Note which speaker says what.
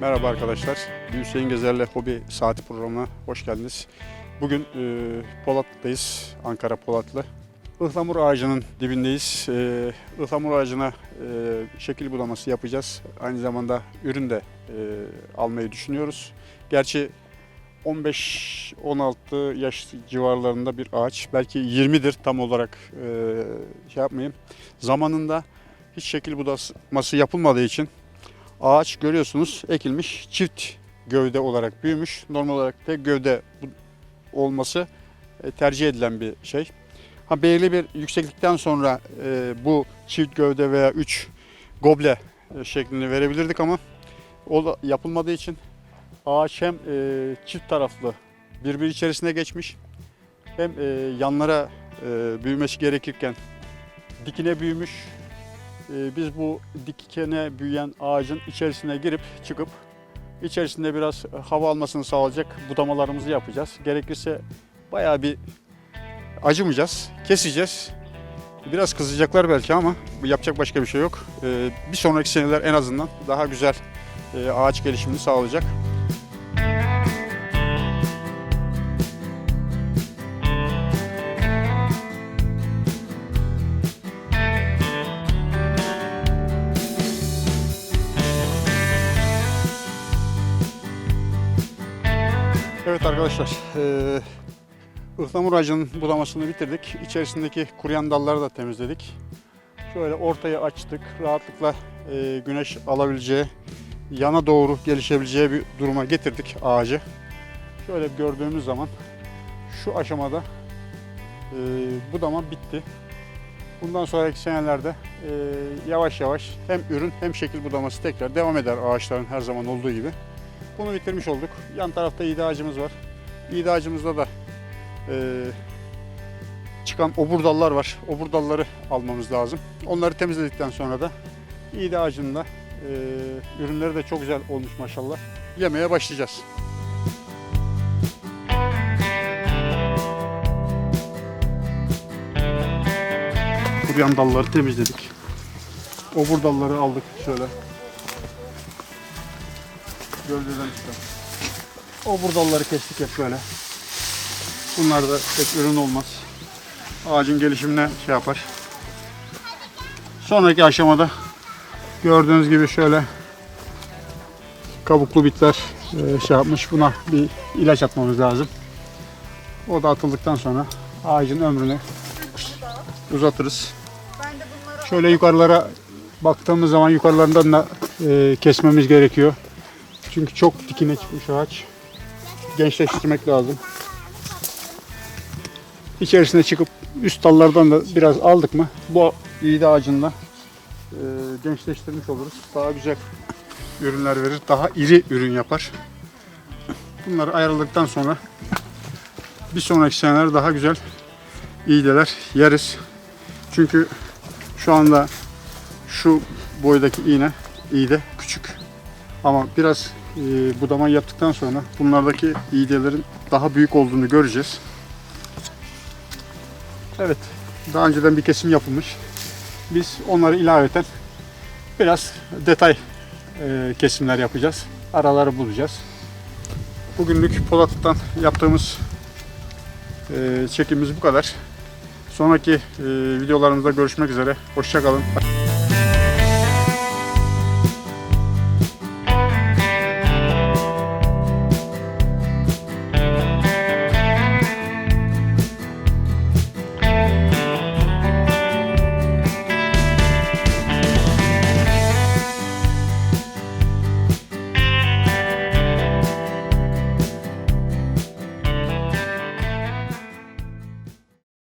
Speaker 1: Merhaba arkadaşlar. Hüseyin Gezer'le Hobi Saati programına hoş geldiniz. Bugün e, Polatlı'dayız, Ankara Polatlı. Ihlamur ağacının dibindeyiz. E, ıhlamur ağacına e, şekil bulaması yapacağız. Aynı zamanda ürün de e, almayı düşünüyoruz. Gerçi 15-16 yaş civarlarında bir ağaç. Belki 20'dir tam olarak e, şey yapmayayım. Zamanında hiç şekil budaması yapılmadığı için ağaç görüyorsunuz ekilmiş çift gövde olarak büyümüş. Normal olarak tek gövde olması e, tercih edilen bir şey. Ha belirli bir yükseklikten sonra e, bu çift gövde veya üç goble e, şeklini verebilirdik ama o da yapılmadığı için ağaç hem e, çift taraflı birbiri içerisine geçmiş hem e, yanlara e, büyümesi gerekirken dikine büyümüş biz bu dikene büyüyen ağacın içerisine girip çıkıp içerisinde biraz hava almasını sağlayacak budamalarımızı yapacağız. Gerekirse bayağı bir acımayacağız, keseceğiz. Biraz kızacaklar belki ama yapacak başka bir şey yok. Ee, Bir sonraki seneler en azından daha güzel e, ağaç gelişimini sağlayacak. Evet arkadaşlar, eee ıhlamur ağacının budamasını bitirdik. İçerisindeki kuruyan dalları da temizledik. Şöyle ortayı açtık. Rahatlıkla eee, güneş alabileceği, yana doğru gelişebileceği bir duruma getirdik ağacı. Şöyle gördüğümüz zaman şu aşamada eee, budama bitti. Bundan sonraki senelerde eee, yavaş yavaş hem ürün hem şekil budaması tekrar devam eder ağaçların her zaman olduğu gibi. Bunu bitirmiş olduk. Yan tarafta iğde ağacımız var. İğde ağacımızda da e, çıkan obur dallar var. Obur dalları almamız lazım. Onları temizledikten sonra da iğde ağacında e, ürünleri de çok güzel olmuş maşallah. Yemeye başlayacağız. Kuruyan dalları temizledik. Obur dalları aldık şöyle. Gövdeden çıkan. Obur dalları kestik hep böyle. Bunlar da pek ürün olmaz. Ağacın gelişimine şey yapar. Sonraki aşamada gördüğünüz gibi şöyle kabuklu bitler e, şey yapmış. Buna bir ilaç atmamız lazım. O da atıldıktan sonra ağacın ömrünü uzatırız. Şöyle yukarılara baktığımız zaman yukarılarından da e, kesmemiz gerekiyor. Çünkü çok dikine çıkmış ağaç. Gençleştirmek lazım. İçerisine çıkıp üst dallardan da biraz aldık mı bu iğde ağacında e, gençleştirmiş oluruz. Daha güzel ürünler verir. Daha iri ürün yapar. Bunları ayrıldıktan sonra bir sonraki seneler daha güzel iğdeler yeriz. Çünkü şu anda şu boydaki iğne iğde küçük. Ama biraz e, budama yaptıktan sonra bunlardaki iğdelerin daha büyük olduğunu göreceğiz. Evet, daha önceden bir kesim yapılmış. Biz onları ilaveten biraz detay e, kesimler yapacağız. Araları bulacağız. Bugünlük Polatlı'dan yaptığımız e, çekimimiz bu kadar. Sonraki e, videolarımızda görüşmek üzere. Hoşçakalın.